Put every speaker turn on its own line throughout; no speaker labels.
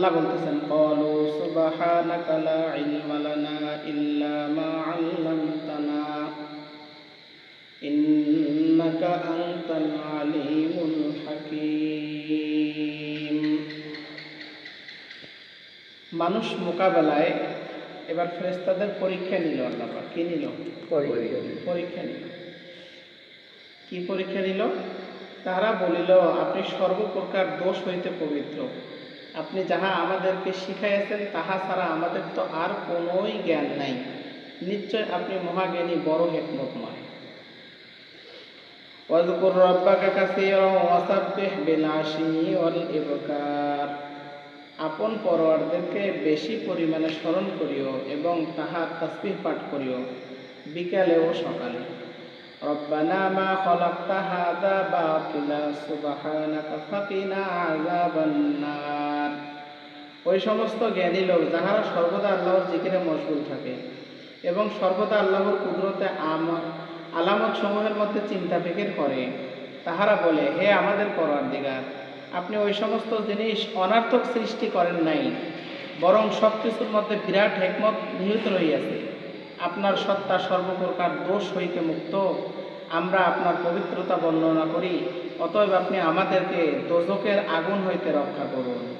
আল্লাহ বলতেছেন কলু ইল্লা মা আল্লামতানা। ইন্নাকা আনতাল আলিমুল হাকীম। মানুষ মোকাবেলায় এবার ফেরেস্তাদের পরীক্ষা নিল আল্লাহ কি নিল। পরীক্ষা নিল। কি পরীক্ষা নিল? তারা বলিল আপনি সর্বপ্রকার দোষ হইতে পবিত্র। আপনি যাহা আমাদেরকে শিখাইয়াছেন তাহা ছাড়া আমাদের তো আর কোনোই জ্ঞান নাই নিশ্চয় আপনি মহাজ্ঞানী বড় হেকমতময় واذكر ربك كثيرا وسبح بالعشي والإبكار আপন পরওয়ারদেরকে বেশি পরিমাণে স্মরণ করিও এবং তাহার তাসবিহ পাঠ করিও বিকালে ও সকালে ربنا ما خلقت هذا باطلا سبحانك فقنا عذاب النار ওই সমস্ত জ্ঞানী লোক, যাহারা সর্বদা আল্লাহর জিকিরে মশগুল থাকে এবং সর্বদা আল্লাহর কুদরতে আম- আলামত সমূহের মধ্যে চিন্তা ফিকির করে, তাহারা বলে, হে আমাদের পরওয়ারদিগার আপনি ওই সমস্ত জিনিস অনার্থক সৃষ্টি করেন নাই, বরং সব কিছুর মধ্যে বিরাট হেকমত নিহিত রহিয়াছে। আপনার সত্তা সর্বপ্রকার দোষ হইতে মুক্ত। আমরা আপনার পবিত্রতা বর্ণনা করি, অতএব আপনি আমাদেরকে দোজকের আগুন হইতে রক্ষা করুন।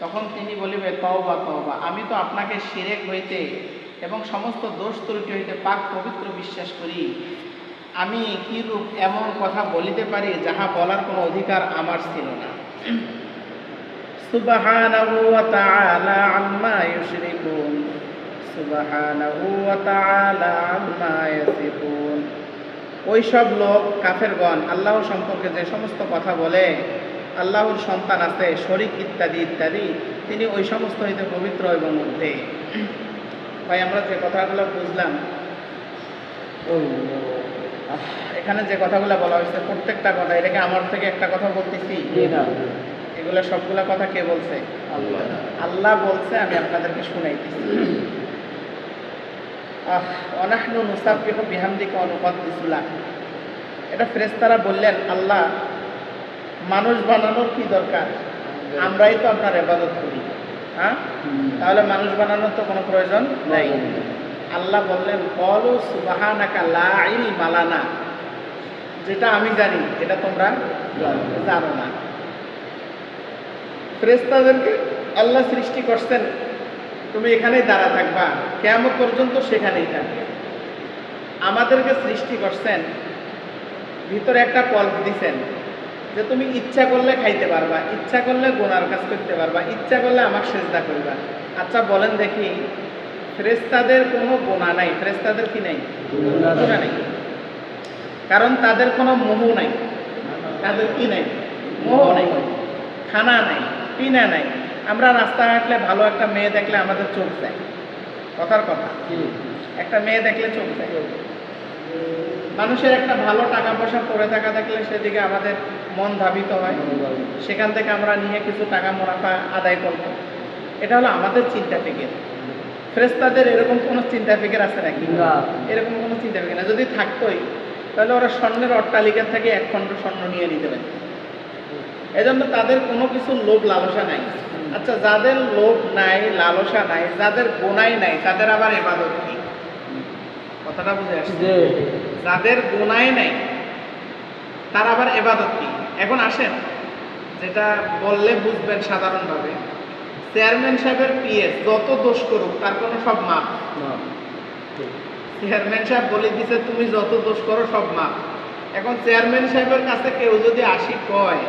তখন তিনি বলিবে, তওবা তওবা। আমি তো আপনাকে শিরেক হইতে এবং সমস্ত দোষ ত্রুটি হইতে পাক পবিত্র বিশ্বাস করি। আমি কি রূপ এমন কথা বলিতে পারি যাহা বলার কোনো অধিকার আমার ছিল না? সুবহানাহু ওয়া তাআলা আম্মা ইউশরিকুন। সুবহানাহু ওয়া তাআলা আম্মা ইয়াসিফুন ওই সব লোক, কাফেরগণ, আল্লাহ সম্পর্কে যে সমস্ত কথা বলে আল্লাহর সন্তান আছে শরীক ইত্যাদি ইত্যাদি তিনি ওই সমস্ত হইতে পবিত্র এবং মধ্যে ভাই আমরা যে কথাগুলো বুঝলাম এখানে যে কথাগুলো বলা হয়েছে প্রত্যেকটা কথা এটাকে আমার থেকে একটা কথা বলতেছি? এগুলো সবগুলা কথা কে বলছে? আল্লাহ। বলছে আমি আপনাদেরকে শুনাইতেছি। আহ অনাহনু নুসাব্বিহু বিহামদিকা অনুপাত লাক এটা ফেরেশতারা বললেন আল্লাহ মানুষ বানানোর কি দরকার? আমরাই তো আপনার ইবাদত করি হ্যাঁ? তাহলে মানুষ বানানোর তো কোনো প্রয়োজন নেই। আল্লাহ বললেন, কলু সুবাহানাকা লা ইলমা লানা। যেটা আমি জানি, এটা তোমরা জানো না। ফেরেশতাদেরকে আল্লাহ সৃষ্টি করছেন, তুমি এখানেই দাঁড়া থাকবা কেমন পর্যন্ত সেখানেই থাকবে। আমাদেরকে সৃষ্টি করছেন, ভিতরে একটা কল্প দিছেন যে তুমি ইচ্ছা করলে খাইতে পারবা ইচ্ছা করলে গোনার কাজ করতে পারবা ইচ্ছা করলে আমার সেজদা করবা। আচ্ছা বলেন দেখি ফ্রেস্তাদের কোনো গোনা নাই। ফ্রেস্তাদের কি নাই? গোনা নেই। কারণ তাদের কোনো মোহ নাই। তাদের কি নাই? মোহ নাই। খানা নাই পিনা নাই। আমরা রাস্তা হাঁটলে ভালো একটা মেয়ে দেখলে আমাদের চোখ দেয় কথার কথা। একটা মেয়ে দেখলে চোখ দেয় মানুষের একটা ভালো টাকা পয়সা পড়ে থাকা দেখলে সেদিকে আমাদের মন ধাবিত হয় সেখান থেকে আমরা নিয়ে কিছু টাকা মুনাফা আদায় করব। এটা হলো আমাদের চিন্তা ফিকির। ফ্রেস্তাদের এরকম কোনো চিন্তা ফিকির আছে নাকি। এরকম কোনো চিন্তা ফিকির না যদি থাকতোই তাহলে ওরা স্বর্ণের অট্টালিকা থেকে এক খণ্ড স্বর্ণ নিয়ে নিতে পারে। এজন্য তাদের কোনো কিছু লোভ লালসা নাই। আচ্ছা যাদের লোভ নাই লালসা নাই যাদের গোনাই নাই তাদের আবার এবাদত কি? কথাটা বুঝে আসছে? যাদের গোনাই নাই তার আবার এবাদত কি? এখন আসেন। যেটা বললে বুঝবেন সাধারণভাবে। চেয়ারম্যান সাহেবের পিএস যত দোষ করুক তার কোনো সব মাপ। চেয়ারম্যান সাহেব বলে দিছে তুমি যত দোষ করো সব মাপ। এখন চেয়ারম্যান সাহেবের কাছে কেউ যদি আসি কয়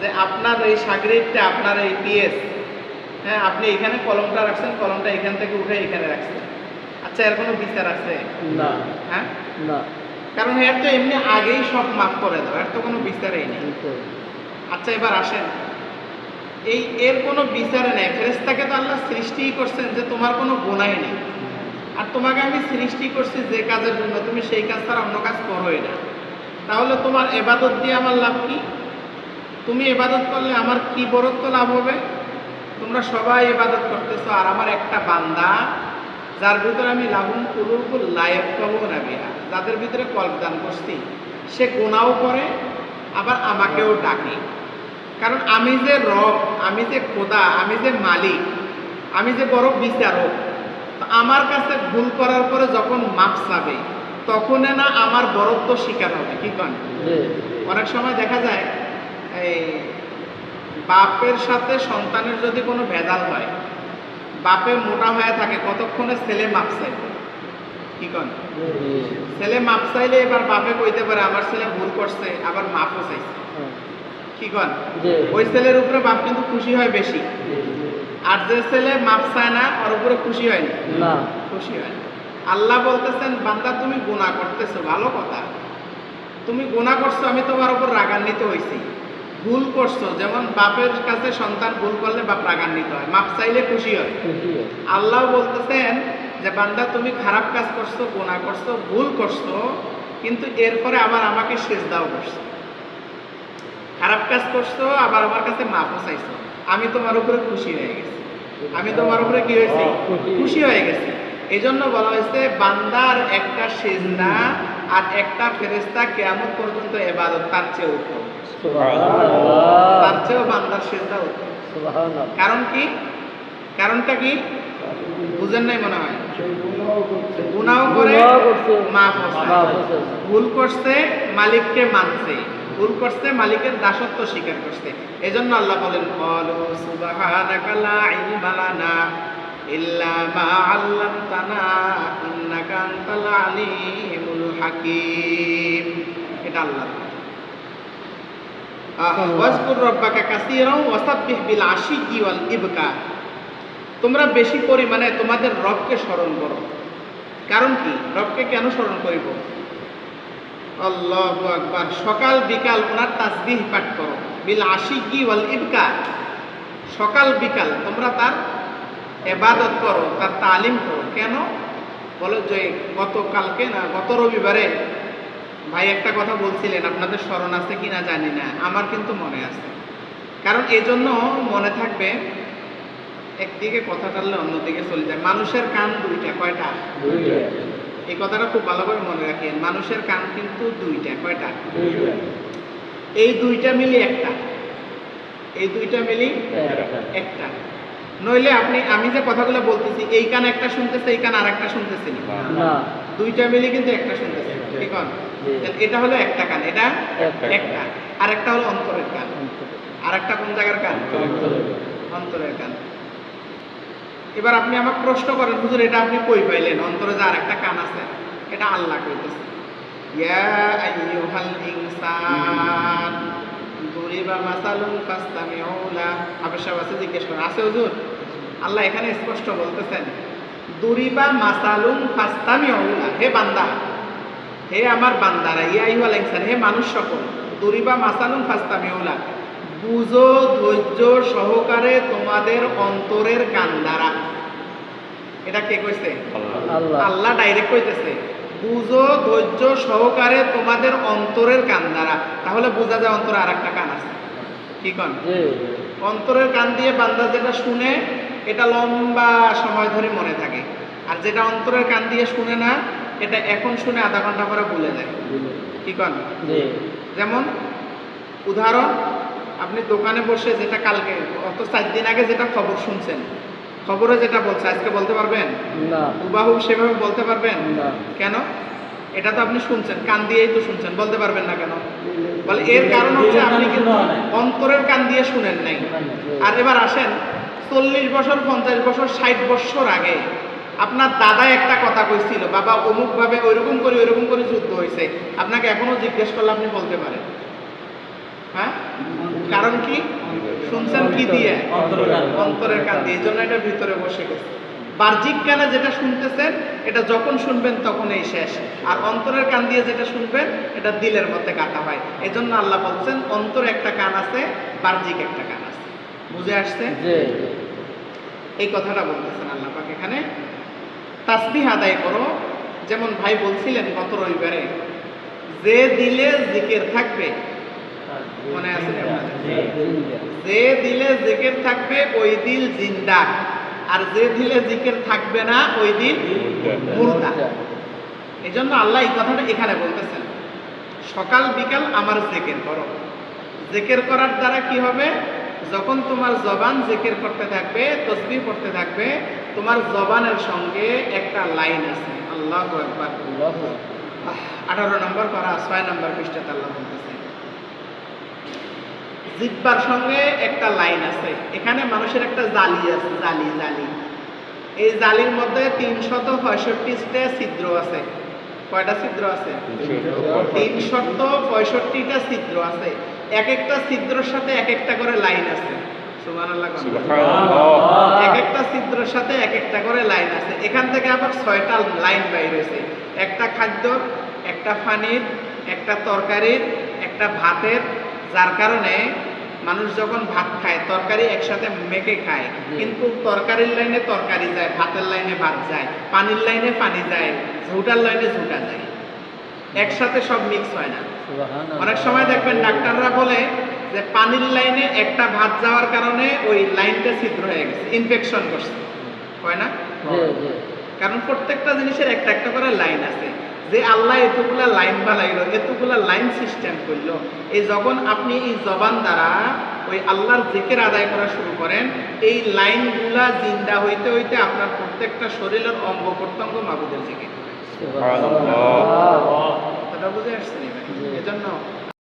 যে আপনার এই সাগরিকটা আপনার এই পিএস হ্যাঁ আপনি এখানে কলমটা রাখছেন কলমটা এখান থেকে উঠে এখানে রাখছেন। আচ্ছা এর কোনো বিচার আছে?
না।
হ্যাঁ?
না।
কারণ এর তো এমনি আগেই সব মাফ করে দাও এর তো কোনো বিচারেই নেই। আচ্ছা এবার আসেন। এই এর কোনো বিচারে নেই। ফেরেস্তাকে তো আল্লাহ সৃষ্টিই করছেন যে তোমার কোনো গুণাই নেই। আর তোমাকে আমি সৃষ্টি করছি যে কাজের জন্য তুমি সেই কাজ ছাড়া অন্য কাজ করোই না। তাহলে তোমার এবাদত দিয়ে আমার লাভ কি? তুমি এবাদত করলে আমার কি বরত্ব লাভ হবে? তোমরা সবাই এবাদত করতেছো আর আমার একটা বান্দা যার ভিতরে আমি লাভুন কুলুকুল লায়ক পাবো না বিয়া যাদের ভিতরে কল্প দান করছি সে গোনাও করে আবার আমাকেও ডাকে। কারণ আমি যে রব আমি যে খোদা আমি যে মালিক আমি যে বড় বিচারক তো আমার কাছে ভুল করার পরে যখন মাপ চাবে তখন না আমার বরত্ব স্বীকার হবে কি কন? অনেক সময় দেখা যায় এই বাপের সাথে সন্তানের যদি কোনো ভেজাল হয় বাপে মোটা হয়ে থাকে কতক্ষণে ছেলে মাপ চাইবে কি কন? ছেলে মাপ চাইলে এবার বাপে কইতে পারে আমার ছেলে ভুল করছে আবার মাপও চাইছে। কি কন? ওই ছেলের উপরে বাপ কিন্তু খুশি হয় বেশি। আর যে ছেলে মাপ চায় না ওর উপরে খুশি হয় না। খুশি হয় না। আল্লাহ বলতেছেন বান্দা তুমি গুণা করতেছো ভালো কথা। তুমি গুণা করছ আমি তোমার উপর রাগান্বিত হয়েছি ভুল করছ। যেমন বাপের কাছে সন্তান ভুল করলে বাপ রাগান্বিত হয়, মাপ চাইলে খুশি হয়। আল্লাহ বলতেছেন যে, বান্দা, তুমি খারাপ কাজ করছ গুণা করছ, ভুল করছ, কিন্তু এরপরে আবার আমাকে শেষ দাও করছ। খারাপ কাজ করছ, আবার আমার কাছে মাফও চাইছো। আমি তোমার উপরে খুশি হয়ে গেছি। আমি তোমার উপরে কি হয়েছি?
খুশি।
হয়ে গেছি। এই জন্য বলা হয়েছে, বান্দার একটা সেজদা আর একটা ফেরেস্তা কেমন পর্যন্ত এবাদত তার চেয়ে উত্তম। তার চেয়েও বান্দার সেজদা কারণ কি? কারণটা কি? বুঝেন নাই মনে হয়। গুনাও করে মাফ
মাফ হচ্ছে।
ভুল করছে মালিককে মানছে। ভুল করছে মালিকের দাসত্ব স্বীকার করছে। এজন্য আল্লাহ বলেন বলো সুবহানাকা লা ইলমা লানা ইল্লা মা আল্লামতানা ইন্নাকা আনতাল আলিমুল হাকিম। এটা আল্লাহ ওয়াজকুর রব্বাকা কাসীরাও ওয়াসাব্বিহ বিল আশিয়্যি ওয়াল ইবকার তোমরা বেশি পরিমাণে তোমাদের রবকে স্মরণ করো। কারণ কি? রবকে কেন স্মরণ করিব? আল্লাহু আকবার। সকাল, বিকাল ওনার তাসবিহ পাঠ করো। বিল আশিকি ওয়াল ইবকা। সকাল, বিকাল তোমরা তার এবাদত করো, তার তালিম করো। কেন? বলো যে গতকালকে না, গত রবিবারে ভাই একটা কথা বলছিলেন আপনাদের স্মরণ আছে কিনা জানি না আমার কিন্তু মনে আছে। কারণ এজন্য মনে থাকবে একদিকে কথা টানলে অন্যদিকে চলে যায়। মানুষের কান দুইটা কয়টা? এই কথাটা খুব ভালোভাবে মনে রাখেন মানুষের কান কিন্তু দুইটা কয়টা? এই দুইটা মিলি একটা। এই দুইটা মিলি
একটা।
নইলে আপনি আমি যে কথাগুলো বলতেছি এই কান একটা শুনতেছে এই কান আর একটা শুনতেছে না।
না।
দুইটা মিলি কিন্তু একটা শুনতেছে।
জি।
এটা হলো একটা কান এটা
একটা।
একটা। আর একটা হলো অন্তরের কান। আর একটা কোন জায়গার কান? অন্তরের কান। এবার আপনি আমাকে প্রশ্ন করেন হুজুর এটা আপনি কই পাইলেন? অন্তরে যে আরেকটা কান আছে এটা আল্লাহ কইতেছে। ইয়া আইয়ুহাল ইনসান দুরিবা মাসালুন ফাসতামিউ লা আবেশা আছে জিজ্ঞেস করেন আছে হুজুর? আল্লাহ এখানে স্পষ্ট বলতেছেন দুরিবা মাসালুন ফাসতামিউ লা হে বান্দা। হে আমার বান্দারা ইয়া আইয়ুহাল ইনসান হে মানুষ সকল দুরিবা মাসালুন ফাসতামিউ লা বুঝো ধৈর্য সহকারে তোমাদের অন্তরের কান দ্বারা এটা কে কইছে?
আল্লাহ।
আল্লাহ ডাইরেক্ট কইতেছে বুঝো ধৈর্য সহকারে তোমাদের অন্তরের কান দ্বারা তাহলে বোঝা যায় অন্তরে আর একটা কান আছে। কি কন? অন্তরের কান দিয়ে বান্দা যেটা শুনে এটা লম্বা সময় ধরে মনে থাকে। আর যেটা অন্তরের কান দিয়ে শুনে না এটা এখন শুনে আধা ঘণ্টা পরে ভুলে যায় কি কন? যেমন উদাহরণ আপনি দোকানে বসে যেটা কালকে অত চার দিন আগে যেটা খবর শুনছেন খবরে যেটা বলছে আজকে বলতে পারবেন?
না।
হুবাহু সেভাবে বলতে পারবেন?
না।
কেন? এটা তো আপনি শুনছেন কান দিয়েই তো শুনছেন বলতে পারবেন না কেন? বলে এর কারণ হচ্ছে আপনি কিন্তু অন্তরের কান দিয়ে শুনেন নাই। আর এবার আসেন চল্লিশ বছর পঞ্চাশ বছর ষাট বছর আগে আপনার দাদা একটা কথা কইছিল বাবা অমুক ভাবে ওইরকম করে ওইরকম করে যুদ্ধ হয়েছে আপনাকে এখনও জিজ্ঞেস করলে আপনি বলতে পারেন। হ্যাঁ? কারণ কি? শুনছেন কি দিয়ে?
অন্তরের কান।
দিয়ে। এই জন্য এটা ভিতরে বসে গেছে। বাহ্যিক কানে যেটা শুনতেছেন এটা যখন শুনবেন তখন তখনই শেষ। আর অন্তরের কান দিয়ে যেটা শুনবেন এটা দিলের মধ্যে কাটা হয়। এই জন্য আল্লাহ বলছেন অন্তর একটা কান আছে বাহ্যিক একটা কান আছে। বুঝে আসছে? এই কথাটা বলতেছেন আল্লাহ পাক এখানে। তাসবিহ আদায় করো। যেমন ভাই বলছিলেন গত রবিবারে যে দিলে জিকের থাকবে মনে আছে যে দিলে জিকির থাকবে ওই দিল জিন্দা। আর যে দিলে জিকের থাকবে না ওই দিল মুর্দা। এই জন্য আল্লাহ এই কথাটা এখানে বলতেছেন সকাল বিকাল আমার জেকের করো। জেকের করার দ্বারা কি হবে? যখন তোমার জবান জেকের করতে থাকবে তসবি করতে থাকবে তোমার জবানের সঙ্গে একটা লাইন আছে। আল্লাহ একবার আঠারো নম্বর পারা ছয় নম্বর পৃষ্ঠাতে আল্লাহ বলতেছে জিব্বার সঙ্গে একটা লাইন আছে। এখানে মানুষের একটা জালি আছে জালি জালি। এই জালির মধ্যে তিনশত পঁয়ষট্টিটা ছিদ্র আছে। কয়টা ছিদ্র আছে? তিনশত পঁয়ষট্টিটা ছিদ্র আছে। এক একটা ছিদ্রর সাথে এক একটা করে লাইন আছে? এক একটা ছিদ্রের সাথে এক একটা করে লাইন আছে। এখান থেকে আবার ছয়টা লাইন বাইর হয়েছে। একটা খাদ্য একটা পানির একটা তরকারির একটা ভাতের যার কারণে মানুষ যখন ভাত খায় তরকারি একসাথে মেখে খায়। কিন্তু তরকারির লাইনে তরকারি যায় ভাতের লাইনে ভাত যায় পানির লাইনে পানি যায় ঝুটার লাইনে ঝুটা যায়। একসাথে সব মিক্স হয় না। অনেক সময় দেখবেন ডাক্তাররা বলে যে পানির লাইনে একটা ভাত যাওয়ার কারণে ওই লাইনটা ছিদ্র হয়ে গেছে ইনফেকশন করছে। হয় না? কারণ প্রত্যেকটা জিনিসের একটা একটা করে লাইন আছে। যে আল্লাহ এতগুলা লাইন বানাইলো এতগুলা লাইন সিস্টেম করল এই যখন আপনি এই জবান দ্বারা ওই আল্লাহর জেকের আদায় করা শুরু করেন এই লাইনগুলা জিন্দা হইতে হইতে আপনার প্রত্যেকটা শরীরের অঙ্গ প্রত্যঙ্গ মাবুদের কথাটা বুঝে আসছেন এজন্য